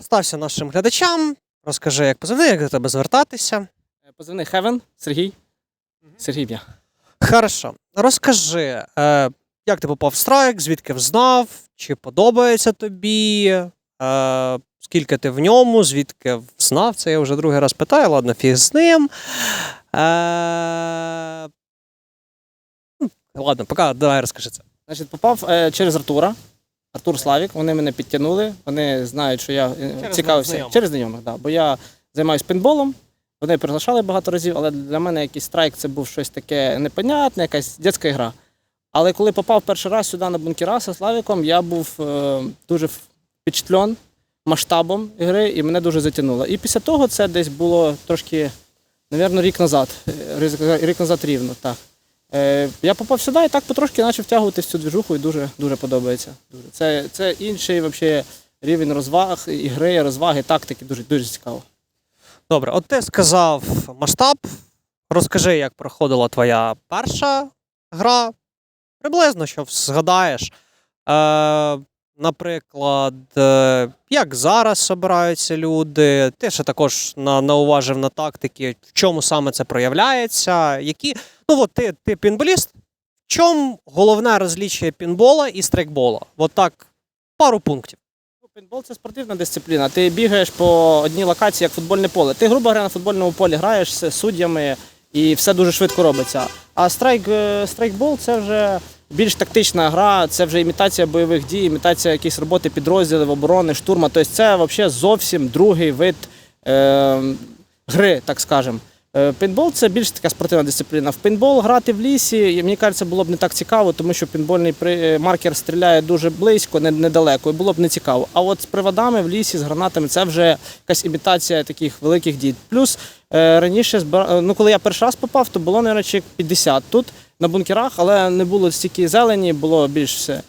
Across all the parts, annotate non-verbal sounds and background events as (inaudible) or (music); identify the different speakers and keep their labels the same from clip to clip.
Speaker 1: Представся нашим глядачам, розкажи, як позивний, як до тебе звертатися.
Speaker 2: Позивний Хевен, Сергій. Сергій Б'я.
Speaker 1: Хорошо. Розкажи, е, як ти попав в страйк, звідки взнав, чи подобається тобі, е, скільки ти в ньому, звідки взнав, це я вже другий раз питаю, ладно, фіг з ним. Е, ладно, поки давай розкажи це.
Speaker 2: Значить, попав е, через Артура. Артур Славік, вони мене підтягнули. Вони знають, що я е,
Speaker 1: Через
Speaker 2: цікавився
Speaker 1: знайомих.
Speaker 2: через знайомих, да. бо я займаюся пейнтболом. Вони приглашали багато разів, але для мене якийсь страйк це був щось таке непонятне, якась дитяча гра. Але коли попав перший раз сюди на бункераса Славіком, я був е, дуже впечатлен масштабом гри і мене дуже затягнуло. І після того це десь було трошки, мабуть, рік назад. Е, Рік назад рівно, так. Е, я попав сюди і так потрошки почав втягуватися в цю двіжуху і дуже, дуже подобається. Це, це інший вообще, рівень розваг, ігри, розваги, тактики, дуже, дуже цікаво.
Speaker 1: Добре, от ти сказав масштаб. Розкажи, як проходила твоя перша гра. Приблизно, що згадаєш. Е, наприклад, е, як зараз обираються люди. Ти ще також на, науважив на тактики, в чому саме це проявляється. Які... Ну, от ти, ти пінболіст. В чому головне розлічує пінбола і стрейкбола? От так, пару пунктів.
Speaker 2: Ну, Пейнтбол це спортивна дисципліна. Ти бігаєш по одній локації, як футбольне поле. Ти, грубо говоря, на футбольному полі граєш з суддями і все дуже швидко робиться. А страйк, е, страйкбол це вже більш тактична гра, це вже імітація бойових дій, імітація якісь роботи підрозділів, оборони, штурма. Тобто це взагалі зовсім другий вид е, гри, так скажемо. Е, Пейнтбол це більш така спортивна дисципліна. В пейнтбол грати в лісі, мені кажеться, було б не так цікаво, тому що пейнтбольний при- е, маркер стріляє дуже близько, недалеко, і було б не цікаво. А от з приводами в лісі, з гранатами, це вже якась імітація таких великих дій. Плюс е, раніше, ну коли я перший раз попав, то було, мабуть, чоловік 50 тут на бункерах, але не було стільки зелені, було більш все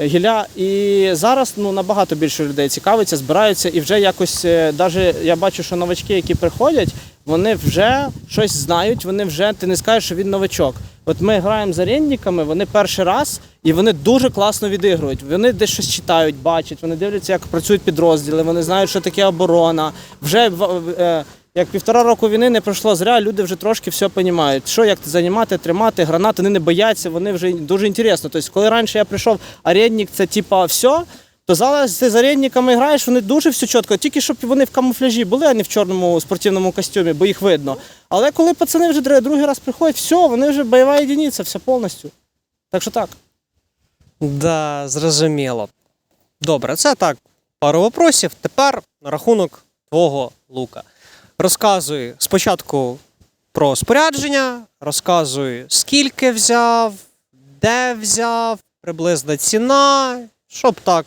Speaker 2: е, гілля. І зараз ну, набагато більше людей цікавиться, збираються, і вже якось, навіть я бачу, що новачки, які приходять, вони вже щось знають, вони вже ти не скажеш, що він новачок. От ми граємо з арендниками, вони перший раз і вони дуже класно відігрують. Вони десь щось читають, бачать, вони дивляться, як працюють підрозділи, вони знають, що таке оборона. Вже е, як півтора року війни не пройшло зря, люди вже трошки все розуміють. Що як займати, тримати, гранати, вони не бояться, вони вже дуже інтересно. Тобто, коли раніше я прийшов, арендник це типа все. То зараз ти з арендниками граєш, вони дуже все чітко, тільки щоб вони в камуфляжі були, а не в чорному спортивному костюмі, бо їх видно. Але коли пацани вже другий раз приходять, все, вони вже бойова єдиниця, все повністю. Так що так.
Speaker 1: Да, зрозуміло. Добре, це так, пару вопросів. Тепер на рахунок твого лука. Розказуй спочатку про спорядження, розказуй, скільки взяв, де взяв, приблизна ціна, щоб так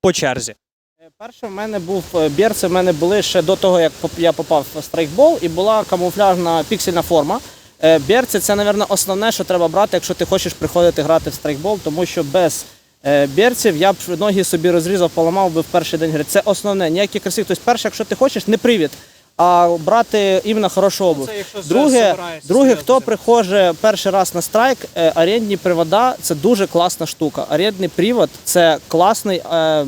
Speaker 1: по черзі.
Speaker 2: Е, Перше в мене був е, берці, в мене були ще до того, як я попав в страйкбол, і була камуфляжна піксельна форма. Е, Берці це, мабуть, основне, що треба брати, якщо ти хочеш приходити грати в страйкбол, тому що без берців я б ноги собі розрізав, поламав би в перший день гри. Це основне, ніякі красиві. Тобто, перше, якщо ти хочеш, не привід, а брати іменно хорошу обув. Друге, друге, хто приходить перший раз на страйк, е, орендні привода це дуже класна штука. Орендний привод це класний е,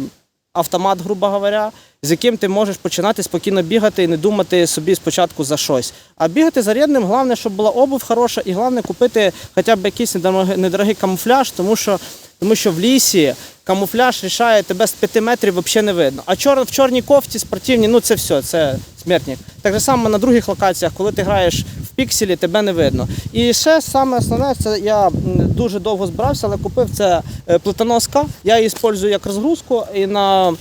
Speaker 2: автомат, грубо говоря, з яким ти можеш починати спокійно бігати і не думати собі спочатку за щось. А бігати з орендним, головне, щоб була обув хороша, і головне купити хоча б якийсь недорогий, недорогий камуфляж, тому що, тому що в лісі камуфляж рішає тебе з 5 метрів взагалі не видно. А чор, в чорній кофті спортивній, ну це все, це смертник. Так же само на других локаціях, коли ти граєш в пікселі, тебе не видно. І ще саме основне, це я дуже довго збирався, але купив це е, плитоноска. Я її використовую як розгрузку і на.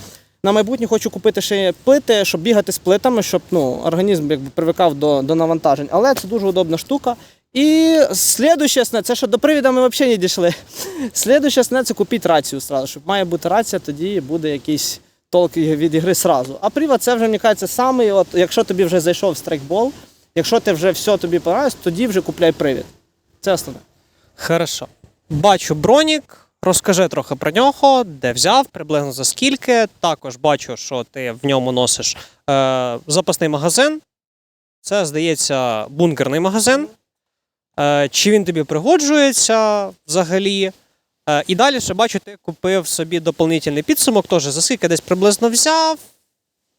Speaker 2: На майбутнє хочу купити ще плити, щоб бігати з плитами, щоб ну, організм якби привикав до, до навантажень. Але це дуже удобна штука. І слідуще сне, це що до привіда ми взагалі не дійшли. Слідуще сне це купіть рацію сразу, щоб має бути рація, тоді буде якийсь толк від ігри сразу. А привод це вже мені кажеться самий, от, якщо тобі вже зайшов страйкбол, якщо ти вже все тобі подобається, тоді вже купляй привід. Це основне.
Speaker 1: Хорошо. Бачу бронік. Розкажи трохи про нього, де взяв, приблизно за скільки. Також бачу, що ти в ньому носиш е, запасний магазин. Це, здається, бункерний магазин. Е, чи він тобі пригоджується взагалі? Е, і далі ще бачу, ти купив собі доповнительний підсумок, теж за скільки десь приблизно взяв.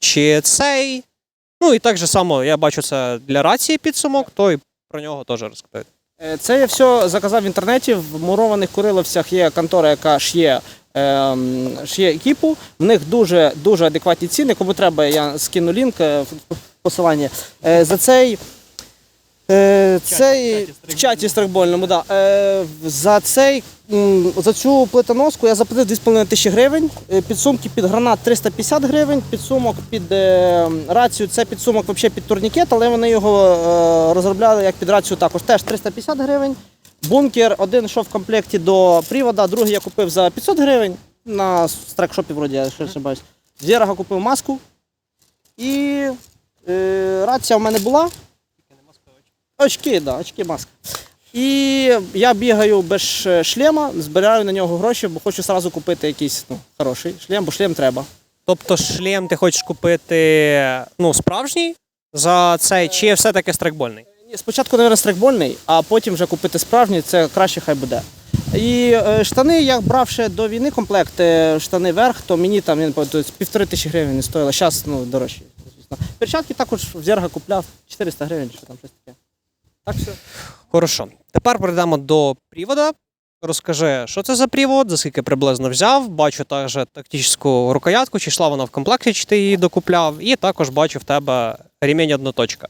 Speaker 1: чи цей. Ну і так же само, я бачу це для рації підсумок, то і про нього теж розкажи.
Speaker 2: Е, Це я все заказав в інтернеті. В мурованих куриловцях є контора, яка ш'є, ем, ш'є екіпу. В них дуже дуже адекватні ціни. Кому треба, я скину лінк е, в посилання. Е, За цей. Е, Цей в чаті стрикбольному, да. Е, за цей м, за цю плитоноску я заплатив 2,5 тисячі гривень. Е, Підсумки під гранат 350 гривень. Підсумок під е, рацію це підсумок взагалі під турнікет, але вони його е, розробляли як під рацію також. Теж 350 гривень. Бункер один йшов в комплекті до привода, другий я купив за 500 гривень на страйкшопі, вроді, я ще ошибаюсь. З Єрага купив маску. І е, рація в мене була. Очки, да, очки, маска. І я бігаю без шлема, збираю на нього гроші, бо хочу одразу купити якийсь ну, хороший шлем, бо шлем треба.
Speaker 1: Тобто шлем ти хочеш купити ну, справжній за цей, чи все-таки страйкбольний?
Speaker 2: Ні, Спочатку, мабуть, страйкбольний, а потім вже купити справжній, це краще хай буде. І е, штани я брав ще до війни комплект, е, штани верх, то мені там він півтори тисячі гривень не стоїло. Зараз ну, звісно. Перчатки також в Зерга купляв 400 гривень, чи там щось таке. Так все.
Speaker 1: Хорошо. Тепер перейдемо до привода. Розкажи, що це за привод, за скільки приблизно взяв. Бачу також тактичну рукоятку, чи йшла вона в комплекті, чи ти її докупляв. І також бачу в тебе ремінь одноточка.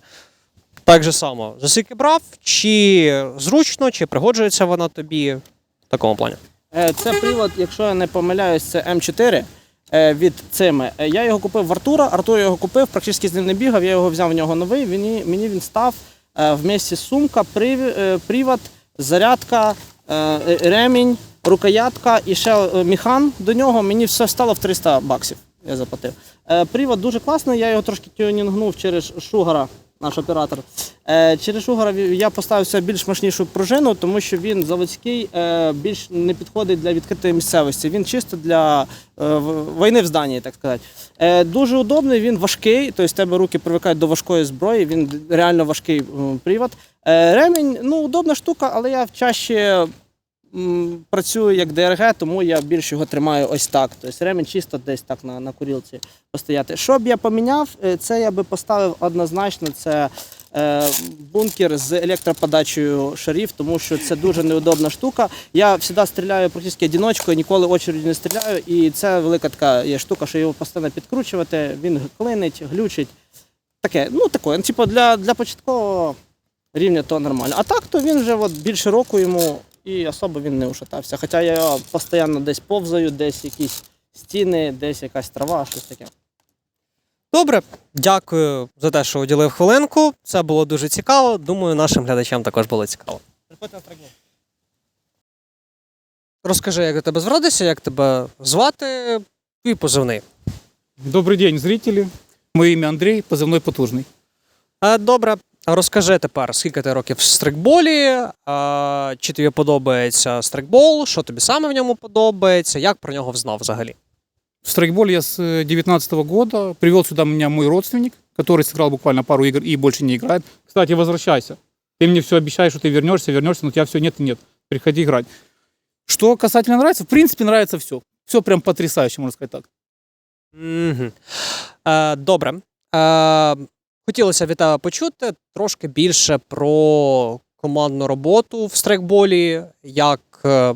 Speaker 1: Так же само, за скільки брав, чи зручно, чи пригоджується вона тобі в такому плані.
Speaker 2: Е, Це привод, якщо я не помиляюсь, це М4 е, від цими. Е, Я його купив в Артура. Артур його купив, практично з ним не бігав. Я його взяв в нього новий. Мені, він став вместе сумка, приві- е, привод, зарядка, е, е, ремінь, рукоятка і ще е, міхан до нього. Мені все стало в 300 баксів. Я заплатив. Е, Привод дуже класний. Я його трошки тюнінгнув через Шугара, наш оператор. Е, Через Шугара я поставив себе більш мощнішу пружину, тому що він заводський, е, більш не підходить для відкритої місцевості. Він чисто для е, війни в зданні, так сказати. Дуже удобний, він важкий, тобто тебе руки привикають до важкої зброї, він реально важкий привод. Ремінь, ну, удобна штука, але я чаще працюю як ДРГ, тому я більше його тримаю ось так. Тобто ремінь чисто десь так на, на курілці постояти. Що б я поміняв, Е, це я би поставив однозначно. Це е, бункер з електроподачею шарів, тому що це дуже неудобна штука. Я завжди стріляю практично одиночкою, ніколи очередь не стріляю. І це велика така є штука, що його постійно підкручувати, він клинить, глючить. Таке, ну таке, ну, типу для, для початкового рівня то нормально. А так, то він вже от, більше року йому і особо він не ушатався. Хоча я постійно десь повзаю, десь якісь стіни, десь якась трава, щось таке.
Speaker 1: Добре, дякую за те, що уділив хвилинку. Це було дуже цікаво. Думаю, нашим глядачам також було цікаво. Розкажи, як до тебе звродися, як тебе звати, твій позивний.
Speaker 3: Добрый день, зрители. Мое имя Андрей, позывной «Потужный».
Speaker 1: Е, Добре, розкажи тепер, скільки ти років в стрикболі, е, чи тобі подобається стрикбол, що тобі саме в ньому подобається, як про нього взнав взагалі?
Speaker 3: В страйкболе я с 2019 года. Привел сюда меня мой родственник, который сыграл буквально пару игр и больше не играет. Кстати, возвращайся. Ты мне все обещаешь, что ты вернешься, вернешься, но у тебя все нет и нет. Приходи играть. Что касательно нравится, в принципе, нравится все. Все прям потрясающе, можно сказать так.
Speaker 1: Угу. Е, добре. Е, хотілося від тебе почути трошки більше про командну роботу в страйкболі, як е,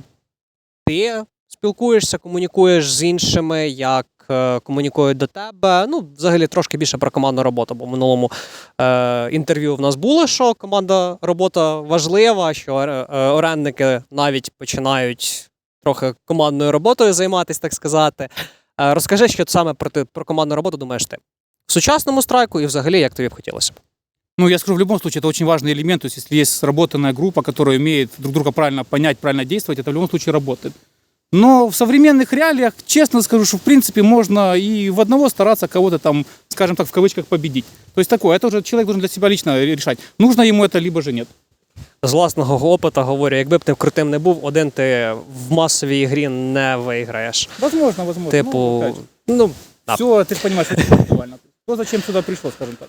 Speaker 1: ти спілкуєшся, комунікуєш з іншими, як е, комунікують до тебе. Ну, взагалі, трошки більше про командну роботу, бо в минулому е, інтерв'ю в нас було, що команда робота важлива, що е, е, навіть починають трохи командною роботою займатися, так сказати. Розкажи, що саме про, ти, про командну роботу думаєш ти в сучасному страйку і взагалі як тобі б хотілося б.
Speaker 3: Ну, я скажу, в любом случае, это очень важный элемент. То есть, если есть сработанная группа, которая умеет друг друга правильно понять, правильно действовать, это в любом случае работает. Но в современных реалиях, честно скажу, что в принципе можно и в одного стараться кого-то там, скажем так, в кавычках победить. То есть такое, это уже человек должен для себя лично решать, нужно ему это либо же нет.
Speaker 1: З власного опиту говорю, якби б ти крутим не був, один ти в масовій грі не виграєш.
Speaker 3: Возможно, возможно.
Speaker 1: Типу, ну, да.
Speaker 3: все, ты же понимаешь, это индивидуально. Кто зачем сюда пришел, скажем так.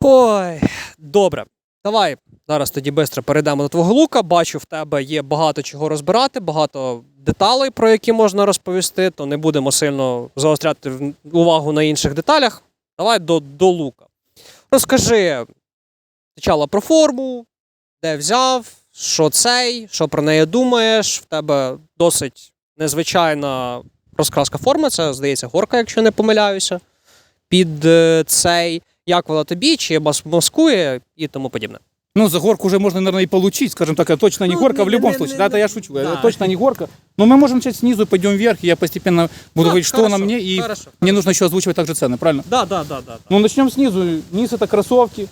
Speaker 1: Ой, добре. Давай зараз тоді швидко перейдемо до твого лука. Бачу, в тебе є багато чого розбирати, багато деталей, про які можна розповісти, то не будемо сильно заостряти увагу на інших деталях. Давай до, до лука. Розкажи спочатку про форму, де взяв, що цей, що про неї думаєш. В тебе досить незвичайна розкраска форми. Це, здається, горка, якщо не помиляюся Під е, цей. Як вона тобі, чи мас- маскує і тому подібне.
Speaker 3: Ну, за горку уже можно, наверное, и получить, скажем так, это точно не
Speaker 1: Ну,
Speaker 3: горка в
Speaker 1: не-
Speaker 3: любом
Speaker 1: не-
Speaker 3: случае.
Speaker 1: не-
Speaker 3: Да, это я шучу,
Speaker 1: да.
Speaker 3: это точно не горка. Но мы можем начать снизу, пойдем вверх, и я постепенно буду
Speaker 1: Ну,
Speaker 3: говорить, что
Speaker 1: хорошо,
Speaker 3: на мне, и
Speaker 1: хорошо,
Speaker 3: мне нужно еще озвучивать также цены, правильно?
Speaker 1: Да, да, да, да.
Speaker 3: Ну, начнем снизу. Низ это кроссовки.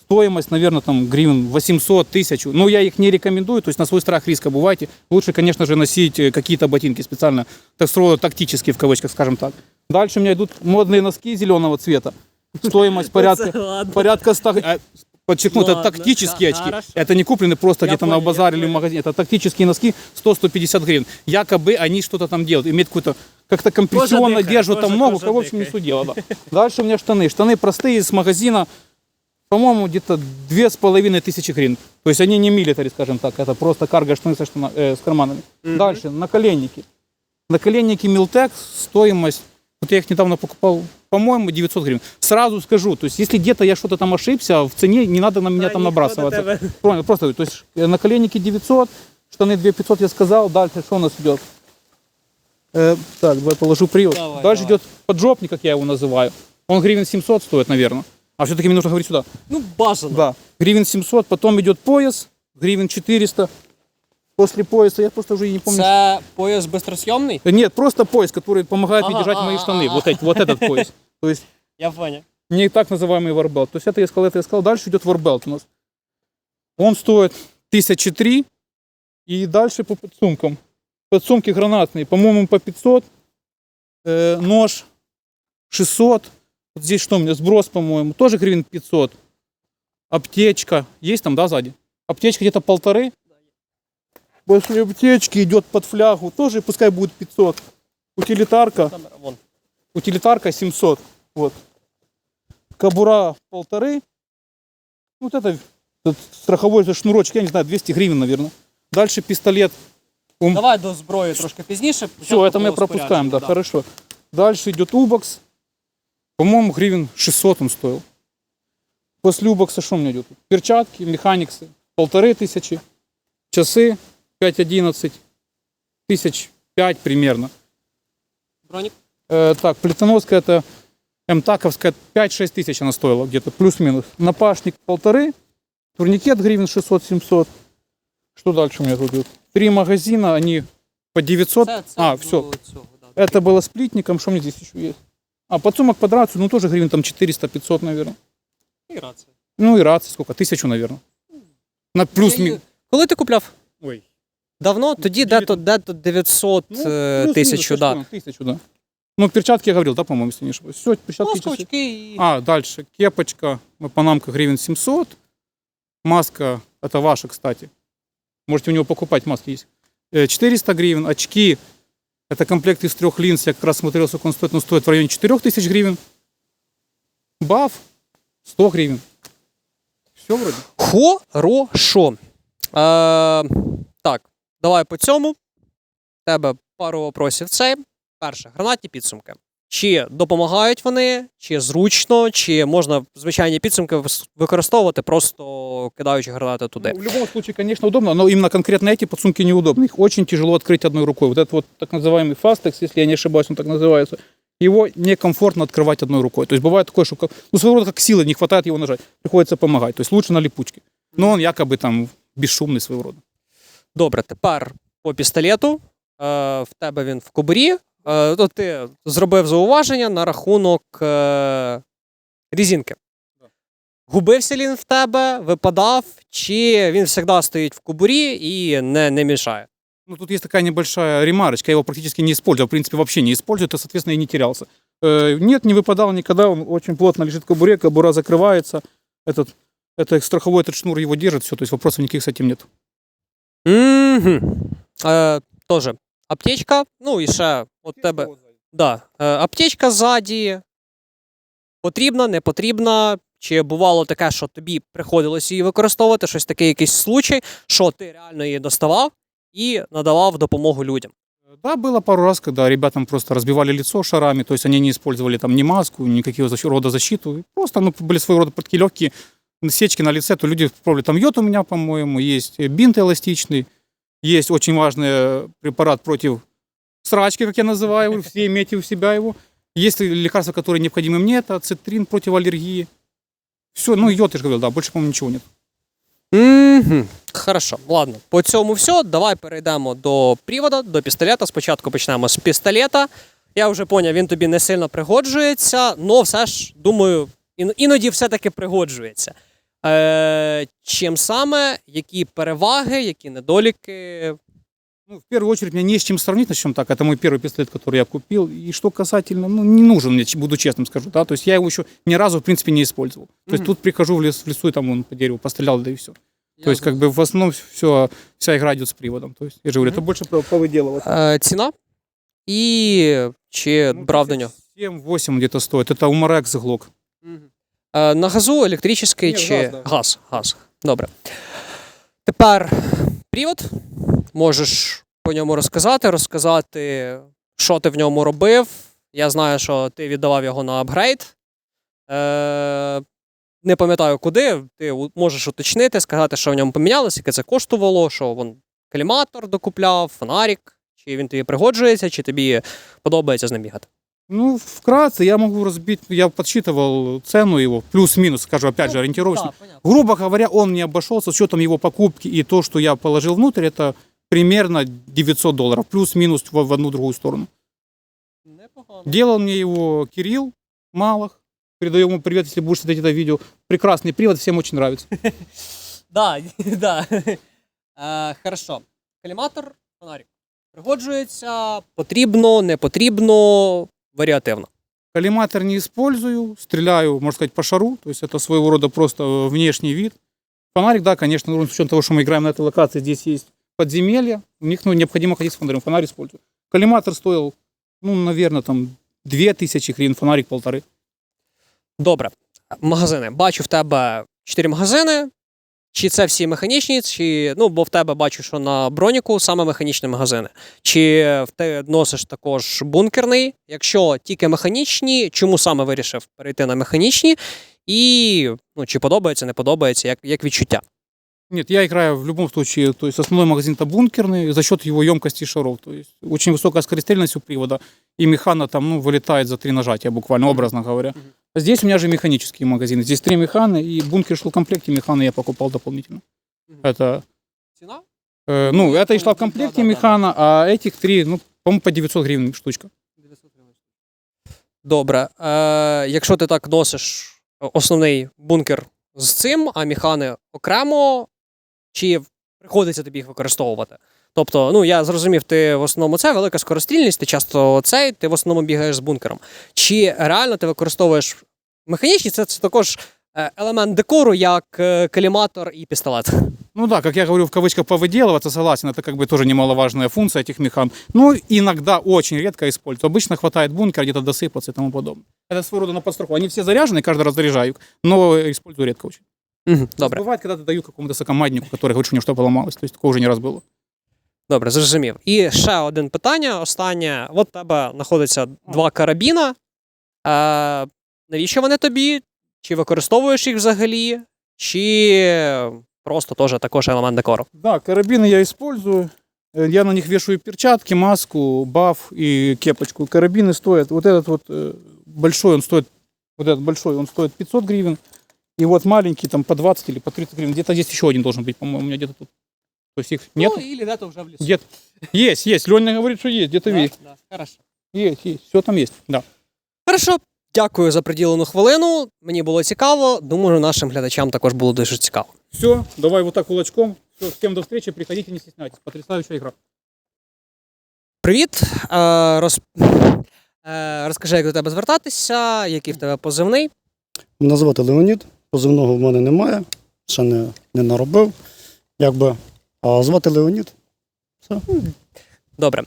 Speaker 3: Стоимость, наверное, там гривен 800, 1000. Ну, я их не рекомендую, то есть на свой страх риска бывайте. Лучше, конечно же, носить э, какие-то ботинки специально, так строго тактические, в кавычках, скажем так. Дальше у меня идут модные носки зеленого цвета. Стоимость порядка, (laughs) порядка 100... э, Подчеркну, это
Speaker 1: Ладно,
Speaker 3: тактические
Speaker 1: да,
Speaker 3: очки.
Speaker 1: хорошо.
Speaker 3: Это не куплены просто
Speaker 1: Я
Speaker 3: где-то на базаре или в магазине. Это тактические носки 100-150 гривен. Якобы они что-то там делают, имеют какую-то как-то компрессионно
Speaker 1: дыхает,
Speaker 3: держат там ногу,
Speaker 1: кожа
Speaker 3: в общем, не дела. Да. (laughs) Дальше у меня штаны. Штаны простые с магазина, по-моему, где-то две с половиной тысячи гривен. То есть они не милитари, скажем так. Это просто карго штаны со штана- э, с карманами. Дальше, наколенники. Наколенники Милтек, стоимость, вот я их недавно покупал, по-моему, 900 гривен. Сразу скажу, то есть если где-то я что-то там ошибся, в цене не надо на меня там набрасываться. Правильно, Просто, то есть э, наколенники 900, штаны 2500 я сказал, дальше что у нас идет? Э, так, давай положу привод.
Speaker 1: Давай,
Speaker 3: дальше
Speaker 1: давай.
Speaker 3: идет поджопник, как я его называю. Он гривен 700 стоит, наверное. А все-таки мне нужно говорить сюда.
Speaker 1: Ну, бажано.
Speaker 3: Да, гривен 700, потом идет пояс, гривен 400. После пояса я просто уже не помню.
Speaker 1: Це пояс бистросйомний?
Speaker 3: Нет, просто пояс, который помогает мне
Speaker 1: Ага,
Speaker 3: держать
Speaker 1: ага,
Speaker 3: мои штаны.
Speaker 1: ага.
Speaker 3: Вот, эти, вот этот пояс. (laughs) То есть
Speaker 1: Я понял.
Speaker 3: не так называемый варбелт. То есть это я сказал, это я сказал. Дальше идет варбелт у нас. Он стоит 1003. И дальше по подсумкам. Подсумки гранатные, по-моему, по 500. Э, нож 600. Вот здесь что у меня? Сброс, по-моему. Тоже гривен 500. Аптечка. Есть там, да, сзади? Аптечка где-то полторы. После аптечки идет под флягу. Тоже пускай будет 500. Утилитарка.
Speaker 1: Камера, вон.
Speaker 3: Утилитарка 700. Вот. Кабура полторы. Вот это этот страховой же шнурочек, я не знаю, 200 гривен, наверное. Дальше пистолет. Ум-
Speaker 1: Давай до зброї трошки пізніше.
Speaker 3: Все, это мы пропускаем, да, хорошо. Дальше идет Убокс. По-моему, гривен 600 он стоил. После Убокса что у меня идет? Перчатки, механиксы. Полторы тысячи. Часы 5-11. Тысяч 5 примерно.
Speaker 1: Бронік.
Speaker 3: Э, так, плитоноская это МТАКовская 5-6 тысяч она стоила где-то, плюс-минус. Напашник полторы, турникет гривен 600-700. Что дальше у меня тут идет? Три магазина, они по 900. а, все.
Speaker 1: Цього, да.
Speaker 3: Это было сплитником, что у меня здесь еще есть? А, подсумок под рацию, ну тоже гривен там 400-500, наверное.
Speaker 1: І рація.
Speaker 3: Ну и рация сколько? Тысячу, наверное. На плюс минус.
Speaker 1: Коли ти купляв?
Speaker 3: Ой.
Speaker 1: Давно? Тоді де-то, де-то 900
Speaker 3: Ну,
Speaker 1: е,
Speaker 3: плюс-минус,
Speaker 1: тисячу,
Speaker 3: я ж
Speaker 1: да.
Speaker 3: понял, Тысячу, да. Ну, перчатки я говорил, да, по-моему, если не ошибаюсь. Все, перчатки, часы.
Speaker 1: Плоскочки і...
Speaker 3: А, дальше. Кепочка, панамка гривен 700. Маска, это ваша, кстати. Можете у него покупать, маски есть. Э, 400 гривен. Очки, это комплект из трех линз. Я как раз смотрел, сколько он стоит. Он стоит в районе 4000 гривен. Баф 100 гривен. Все вроде.
Speaker 1: Хорошо. Е, так, давай по цьому. Тебе пару вопросів. Це перше, гранатні підсумки. Чи допомагають вони, чи зручно, чи можна звичайні підсумки вис- використовувати, просто кидаючи гранати туди.
Speaker 3: Ну, в любом случае, конечно, удобно, но именно конкретно эти подсумки неудобны. Их очень тяжело открыть одной рукой. Вот этот вот так называемый Fastex, если я не ошибаюсь, он так называется, его некомфортно открывать одной рукой. То есть бывает такое, что как, ну, своего рода как силы не хватает его нажать. Приходится помогать. То есть лучше на липучке. Но он якобы там бесшумный своего рода.
Speaker 1: Добре, тепер по пістолету. Е, в тебе він в кобурі. Е, то ти зробив зауваження на рахунок е, різинки. Губився він в тебе, випадав, чи він завжди стоїть в кобурі і не, не мішає.
Speaker 3: Ну, тут есть такая небольшая ремарочка, я его практически не использую, в принципе, вообще не использую, то, соответственно, и не терялся. Э, нет, не выпадал никогда, он очень плотно лежит в кобуре, кобура закрывается, этот, это страховой этот шнур его держит, все, то есть вопросов никаких с этим нет.
Speaker 1: Угу. Е, Тоже аптечка, ну і ще от тебе. Да. Е, аптечка ззаді. Потрібна, не потрібна. Чи бувало таке, що тобі приходилось її використовувати, щось таке, якийсь случай, що ти реально її доставав і надавав допомогу людям.
Speaker 3: Да, было пару раз, когда ребятам просто разбивали лицо шарами, то есть они не использовали там ни маску, защ- рода защиту. Просто ну, были своего рода такие легкие сечки на лице, то люди пробовали. Там йод у меня, по-моему, есть э, бинт эластичный, есть очень важный э, препарат против срачки, как я называю, (laughs) все имейте у себя его. Есть ли лекарства, которые необходимы мне, это цитрин против аллергии. Все, ну йод, я же говорил, да, больше, по-моему, ничего нет.
Speaker 1: Угу. Хорошо, ладно. По цьому все. Давай перейдемо до привода, до пістолета. Спочатку почнемо з пістолета. Я вже поняв, він тобі не сильно пригоджується, але все ж думаю, ін- іноді все-таки пригоджується. Е, чим саме, які переваги, які недоліки.
Speaker 3: Ну, в первую очередь, мне не с чем сравнить, начнем так. Это мой первый пистолет, который я купил. И что касательно, ну, не нужен мне, ч- буду честным скажу, да. То есть я его еще ни разу, в принципе, не использовал. То есть
Speaker 1: Мгм.
Speaker 3: тут прихожу в, лес, в лесу, и там он по дереву пострелял, да и все. То есть, как бы в основном все, вся игра идет с приводом. То есть, я же говорю, это
Speaker 1: Мгм.
Speaker 3: больше про повыделывать.
Speaker 1: Е, ціна і чи
Speaker 3: Ну,
Speaker 1: брав до нього?
Speaker 3: 7-8 где-то стоит. Это Умарекс Глок.
Speaker 1: Е, на газу, електричний
Speaker 3: Ні,
Speaker 1: чи
Speaker 3: газ, да.
Speaker 1: газ? Газ. Добре. Тепер привод. Можеш по ньому розказати, розказати, що ти в ньому робив. Я знаю, що ти віддавав його на апгрейд. Е, не пам'ятаю куди. Ти можеш уточнити, сказати, що в ньому помінялося, яке це коштувало, що він каліматор докупляв, фонарик, чи він тобі пригоджується, чи тобі подобається з ним бігати.
Speaker 3: Ну, вкратце я могу разбить, я подсчитывал цену его, плюс-минус, скажу, опять же, ориентировочно. Грубо говоря, он мне обошелся с учетом его покупки и то, что я положил внутрь, это примерно 900 долларов, плюс-минус в, в одну другую сторону.
Speaker 1: Непогано.
Speaker 3: Делал мне его Кирилл Малых. Передаю ему привет, если будешь смотреть это видео. Прекрасный привод, всем очень нравится. (laughs)
Speaker 1: Да, (laughs) да. Е, хорошо. Каліматор, фонарик. Пригоджується, потрібно, не потрібно, варіативно.
Speaker 3: Коллиматор не использую, стреляю, можно сказать, по шару, то есть это своего рода просто э, внешний вид. Фонарик, да, конечно, ну, с учетом того, что мы играем на этой локации, здесь есть подземелья, у них ну, необходимо ходить с фонарем, фонарь использую. Коллиматор стоил, ну, наверное, там 2000 гривен, фонарик полторы.
Speaker 1: Добре. Магазини. Бачу в тебе чотири магазини. Чи це всі механічні, чи ну, бо в тебе бачу, що на броніку саме механічні магазини. Чи в ти носиш також бункерний? Якщо тільки механічні, чому саме вирішив перейти на механічні? І ну, чи подобається, не подобається, як, як відчуття?
Speaker 3: Нет, я играю в любом случае, то есть основной магазин это бункерный за счет его емкости шаров. То есть очень высокая скорострельность у привода, и механа там ну, вылетает за три нажатия буквально, образно говоря.
Speaker 1: Мгм.
Speaker 3: Здесь у меня же механические магазины. Здесь три механы, и бункер шел в комплекте, механы я покупал дополнительно.
Speaker 1: Мгм.
Speaker 3: Это,
Speaker 1: Ціна?
Speaker 3: э, ну, это и шла в
Speaker 1: Да,
Speaker 3: комплекте
Speaker 1: да, да,
Speaker 3: механа, а этих три, ну, по-моему, по 900 гривен штучка.
Speaker 1: Добре. Е, якщо ти так носиш основний бункер з цим, а механи окремо, чи приходиться тобі їх використовувати? Тобто, ну я зрозумів, ти в основному це велика скорострільність, ти часто цей, ти в основному бігаєш з бункером. Чи реально ти використовуєш механічні? Це, це також е, елемент декору, як е, каліматор і пістолет.
Speaker 3: Ну да, как я говорю, в кавычках повыделываться, согласен, это как бы тоже немаловажная функция этих механ. Ну, иногда, очень редко использую. Обычно хватает бункер, где-то досыпаться и тому подобное. Это своего рода на подстраху. Они все заряжены, каждый раз заряжаю, но использую редко очень.
Speaker 1: Мгм, Добре.
Speaker 3: Бывает, когда даю какому-то сокоманднику, который говорит, что у него что поломалось. То есть такого уже не раз было.
Speaker 1: Добре, зрозумів. І ще один питання. Останнє. От у тебе знаходиться два карабіна. Е, навіщо вони тобі? Чи використовуєш їх взагалі? Чи просто теж також елемент декору?
Speaker 3: Да, карабины я использую. Э, Я на них вешаю перчатки, маску, баф и кепочку. Карабины стоят, вот этот вот э, большой, он стоит, вот этот большой, он стоит 500 гривен. И вот маленький там по 20 или по 30 гривен. Где-то здесь еще один должен быть, по-моему, у меня где-то тут. то есть их нет?
Speaker 1: Ну, і де-то вже в лісу.
Speaker 3: Где есть, есть. Леня говорит, что есть, где-то
Speaker 1: Да?
Speaker 3: есть.
Speaker 1: Да, Хорошо.
Speaker 3: Есть, есть. Все там есть, да.
Speaker 1: Хорошо. Дякую за приділену хвилину. Мені було цікаво. Думаю, нашим глядачам також було дуже цікаво.
Speaker 3: Все, давай вот так кулачком. Все, всем до встречи, приходите, не стесняйтесь. Потрясающая игра.
Speaker 1: Привіт. Е, роз... е, розкажи, як до тебе звертатися, який в тебе позивний.
Speaker 4: Мене звати Леонід, позивного в мене немає, ще не, не наробив. Якби. А звати Леонід.
Speaker 1: Добре.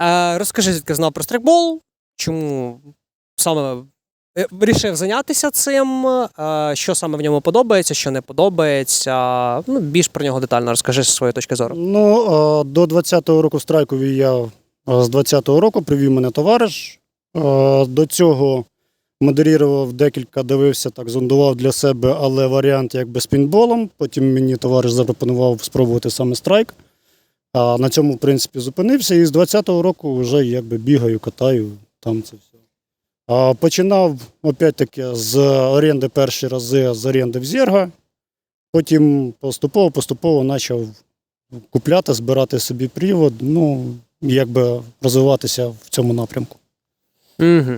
Speaker 1: Е, розкажи, звідки знав про стрикбол, чому саме е, вирішив зайнятися цим, е, що саме в ньому подобається, що не подобається. Ну, більш про нього детально розкажи зі своєї точки зору.
Speaker 4: Ну, а, до 20-го року страйкові я Е, З 20-го року привів мене товариш. Е, До цього модерував декілька, дивився, так, зондував для себе, але варіант якби з пінболом. Потім мені товариш запропонував спробувати саме страйк. А на цьому, в принципі, зупинився. І з 20-го року вже якби бігаю, катаю, там це все. А починав опять-таки з оренди перші рази з оренди в Зерга. Потім поступово, поступово почав купляти, збирати собі привод, ну, якби розвиватися в цьому напрямку.
Speaker 1: Угу.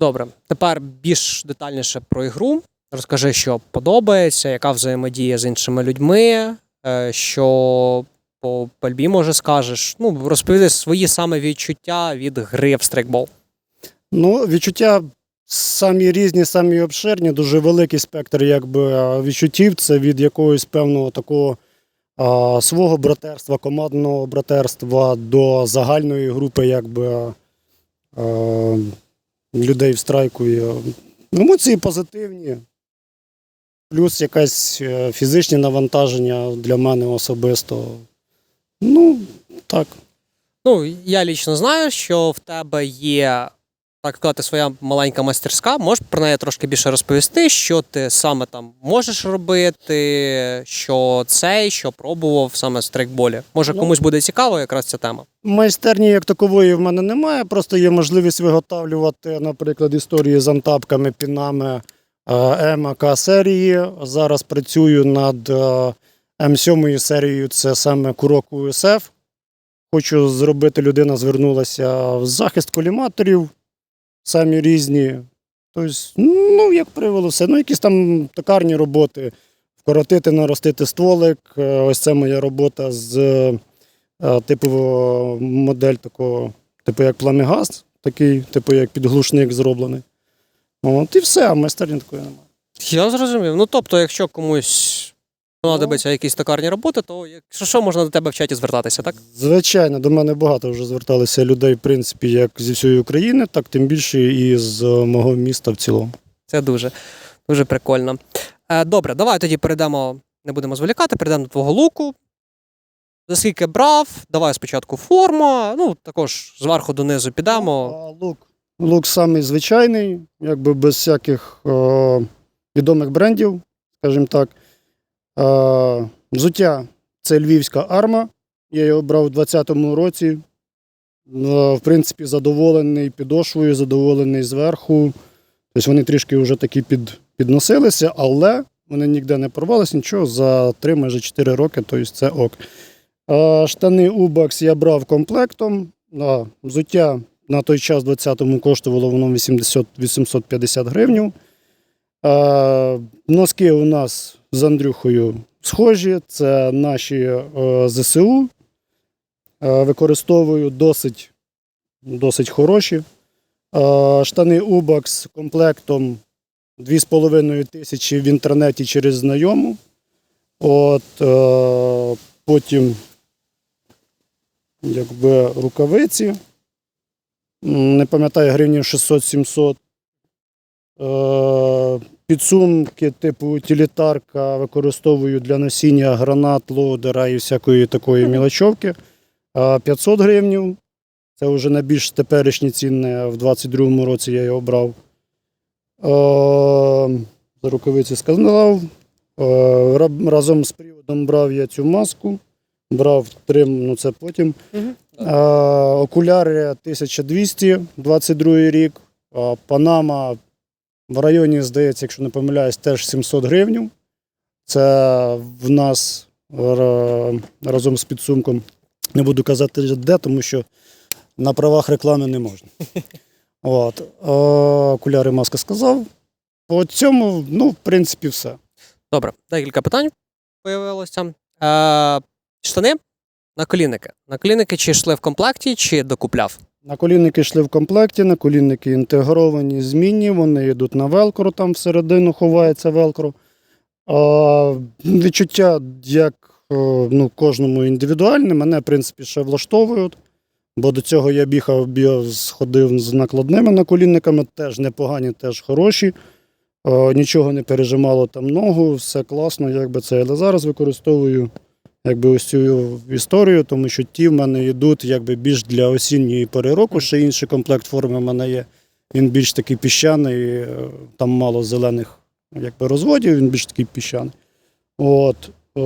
Speaker 1: Добре. Тепер більш детальніше про ігру. Розкажи, що подобається, яка взаємодія з іншими людьми, е, що по пальбі, може, скажеш. Ну, розповіди свої саме відчуття від гри в стрейкбол.
Speaker 4: Ну, відчуття самі різні, самі обширні, дуже великий спектр якби, відчуттів. Це від якогось певного такого а, свого братерства, командного братерства до загальної групи якби, а, людей в страйку. І, Емоції позитивні. Плюс якесь е, фізичне навантаження для мене особисто. Ну, так.
Speaker 1: Ну, я лічно знаю, що в тебе є, так сказати, своя маленька майстерська. Можеш про неї трошки більше розповісти, що ти саме там можеш робити, що цей, що пробував саме в стрейкболі. Може,
Speaker 4: Ну.
Speaker 1: комусь буде цікаво якраз ця тема.
Speaker 4: Майстерні як такової в мене немає. Просто є можливість виготовлювати, наприклад, історії з антапками, пінами е, МК серії. Зараз працюю над е, М7 серією, це саме курок УСФ. Хочу зробити, людина звернулася в захист коліматорів, самі різні. Тобто, ну, як правило, все. Ну, якісь там токарні роботи, вкоротити, наростити стволик. Е, Ось це моя робота з е, типу модель такого, типу як пламігаз, такий, типу як підглушник зроблений. От і все, а майстерні такої немає.
Speaker 1: Я зрозумів. Ну тобто, якщо комусь понадобиться якісь токарні роботи, то якщо що, можна до тебе в чаті звертатися, так?
Speaker 4: Звичайно, до мене багато вже зверталися людей, в принципі, як зі всієї України, так тим більше і з е, мого міста в цілому.
Speaker 1: Це дуже, дуже прикольно. Е, добре, давай тоді перейдемо, не будемо зволікати, перейдемо до твого луку. За скільки брав, давай спочатку форма, ну також зверху донизу підемо.
Speaker 4: А лук. Лук самий звичайний, якби без всяких е, відомих брендів, скажімо так. Взуття це львівська арма. Я його брав у 2020 році. В принципі, задоволений підошвою, задоволений зверху. Тобто вони трішки вже такі під, підносилися, але вони ніде не порвалися, нічого за 3, майже 4 роки, тобто це ок. Штани Убакс я брав комплектом. Взуття на той час, 20-му, коштувало воно 80, 850 гривень. Е, носки у нас з Андрюхою схожі. Це наші е, ЗСУ. Е, використовую досить, досить хороші. Е, штани Убакс комплектом 2,5 тисячі в інтернеті через знайому. От, е, потім якби рукавиці. Не пам'ятаю, гривнів 600-700. Е, Підсумки типу утилітарка використовую для носіння гранат, лоудера і всякої такої мілочовки. Е, 500 гривнів. Це вже на більш теперішні ціни. В 22-му році я його брав. Е, За рукавиці сказав. Е, Разом з приводом брав я цю маску. Брав трим, ну це потім. Окуляри 1200, 22 рік. Панама в районі, здається, якщо не помиляюсь, теж 700 гривень. Це в нас разом з підсумком. Не буду казати де, тому що на правах реклами не можна. (laughs) От. Окуляри маска сказав. По цьому, ну, в принципі, все.
Speaker 1: Добре, декілька питань появилося. Штани на колінники. На колінники чи йшли в комплекті, чи докупляв?
Speaker 4: Наколінники йшли в комплекті, наколінники інтегровані, змінні, вони йдуть на велкро, там всередину ховається велкро. А, відчуття, як е, ну, кожному індивідуальне, мене, в принципі, ще влаштовують. Бо до цього я бігав, сходив з накладними наколінниками, теж непогані, теж хороші. Е, нічого не пережимало там ногу, все класно, як би це. Але зараз використовую якби ось цю історію, тому що ті в мене йдуть якби більш для осінньої пори року. Ще інший комплект форми в мене є. Він більш такий піщаний, е, там мало зелених якби, розводів, він більш такий піщаний. От. Е,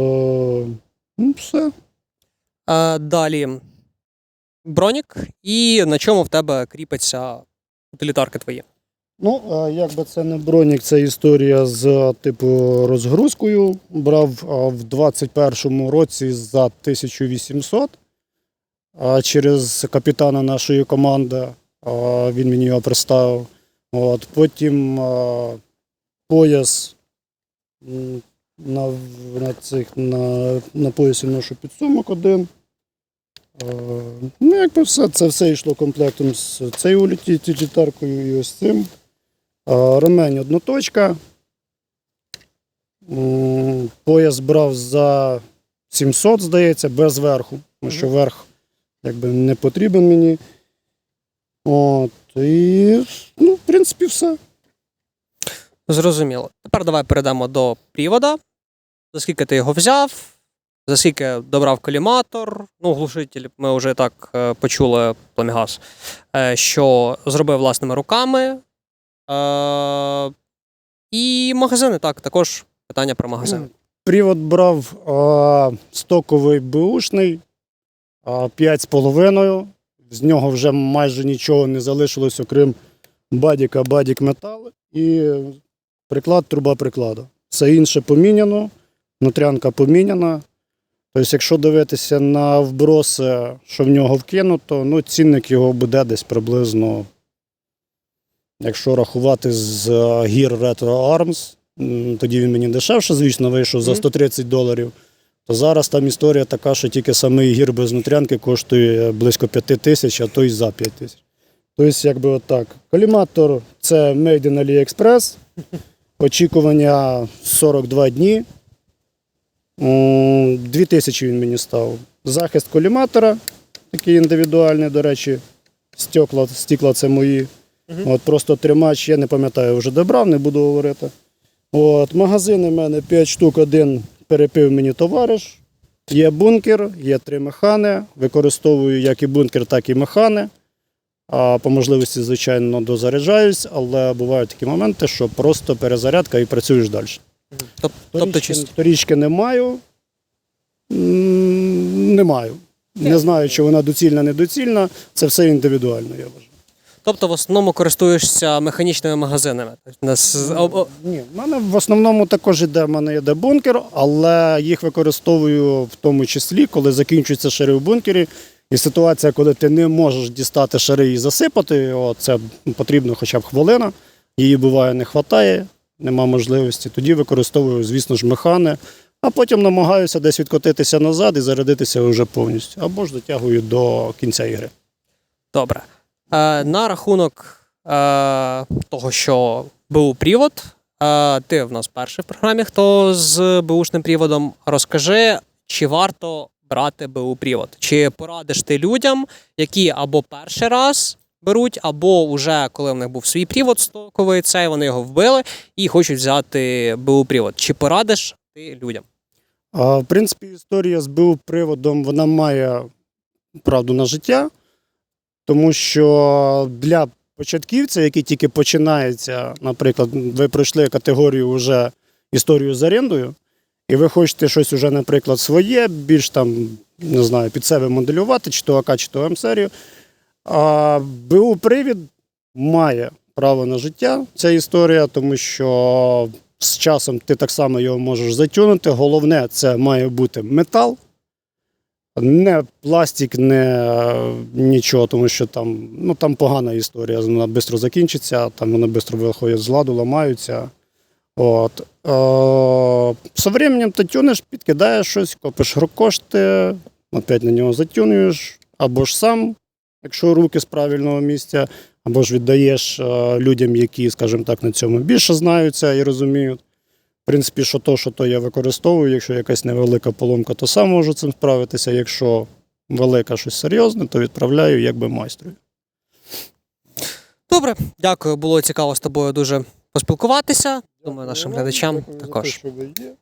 Speaker 4: ну, все.
Speaker 1: Е, далі бронік, і на чому в тебе кріпиться утилітарки твої.
Speaker 4: Ну, а якби це не бронік, це історія з типу розгрузкою. Брав в 21-му році за 1800. А через капітана нашої команди він мені його представив. От, потім пояс на, на, цих, на, на поясі ношу підсумок один. Ну, якби все, це все йшло комплектом з цією утилітаркою і ось цим. Ремень одноточка. Пояс брав за 700, здається, без верху, тому що верх якби не потрібен мені. От, і, ну, в принципі, все.
Speaker 1: Зрозуміло. Тепер давай перейдемо до привода. За скільки ти його взяв? За скільки добрав коліматор? Ну, глушитель, ми вже так е, почули пламігаз, е, що зробив власними руками. Е, і магазини, так, також питання про магазини.
Speaker 4: Привод брав а, стоковий бушний, а, 5,5. З нього вже майже нічого не залишилось, окрім бадіка, бадік метал і приклад, труба прикладу. Все інше поміняно, внутрянка поміняна. Тобто, якщо дивитися на вброси, що в нього вкинуто, ну цінник його буде десь приблизно, якщо рахувати з е, гір Retro Arms, тоді він мені дешевше, звісно, вийшов за 130 доларів. То зараз там історія така, що тільки самий гір без внутрянки коштує близько 5 тисяч, а то й за 5 тисяч. Тобто, якби отак. Коліматор це Made in AliExpress. Очікування 42 дні. М, 2 тисячі він мені став. Захист коліматора, такий індивідуальний, до речі, стекла, стекла це мої. От просто тримач, я не пам'ятаю, вже добрав, не буду говорити. От, магазини в мене 5 штук, один перепив мені товариш. Є бункер, є три механи. Використовую як і бункер, так і механи. А по можливості, звичайно, дозаряджаюсь, але бувають такі моменти, що просто перезарядка і працюєш далі.
Speaker 1: Тоб- тобто, чисто.
Speaker 4: торічки не маю. Не маю. Не знаю, чи вона доцільна, недоцільна. Це все індивідуально, я вважаю.
Speaker 1: Тобто, в основному користуєшся механічними магазинами. Тобто, нас-
Speaker 4: Ні, в мене в основному також іде, в мене йде бункер, але їх використовую в тому числі, коли закінчуються шари в бункері. І ситуація, коли ти не можеш дістати шари і засипати, о, це потрібно хоча б хвилина. Її буває не вистачає, нема можливості. Тоді використовую, звісно ж, механи, а потім намагаюся десь відкотитися назад і зарядитися вже повністю. Або ж дотягую до кінця ігри.
Speaker 1: Добре. Е, на рахунок е, того, що БУ привод, е, ти в нас перший в програмі, хто з БУшним приводом. Розкажи, чи варто брати БУ привод? Чи порадиш ти людям, які або перший раз беруть, або вже коли в них був свій привод стоковий, цей вони його вбили і хочуть взяти БУ привод. Чи порадиш ти людям?
Speaker 4: В принципі, історія з БУ приводом вона має правду на життя, тому що для початківця, який тільки починається, наприклад, ви пройшли категорію вже історію з орендою, і ви хочете щось уже, наприклад, своє, більш там, не знаю, під себе моделювати, чи то АК, чи то М-серію. А БУ привід має право на життя, ця історія, тому що з часом ти так само його можеш затюнути. Головне, це має бути метал, не пластик, не е, нічого, тому що там, ну, там погана історія, вона швидко закінчиться, там вони швидко виходять з ладу, ламаються. От. Е, со временем ти тюнеш, підкидаєш щось, копиш кошти, опять на нього затюнуєш, або ж сам, якщо руки з правильного місця, або ж віддаєш е, людям, які, скажімо так, на цьому більше знаються і розуміють. В принципі, що то, що то я використовую. Якщо якась невелика поломка, то сам можу цим справитися. Якщо велика щось серйозне, то відправляю якби майструю.
Speaker 1: Добре, дякую. Було цікаво з тобою дуже поспілкуватися. Думаю, нашим глядачам також.
Speaker 4: що ви є.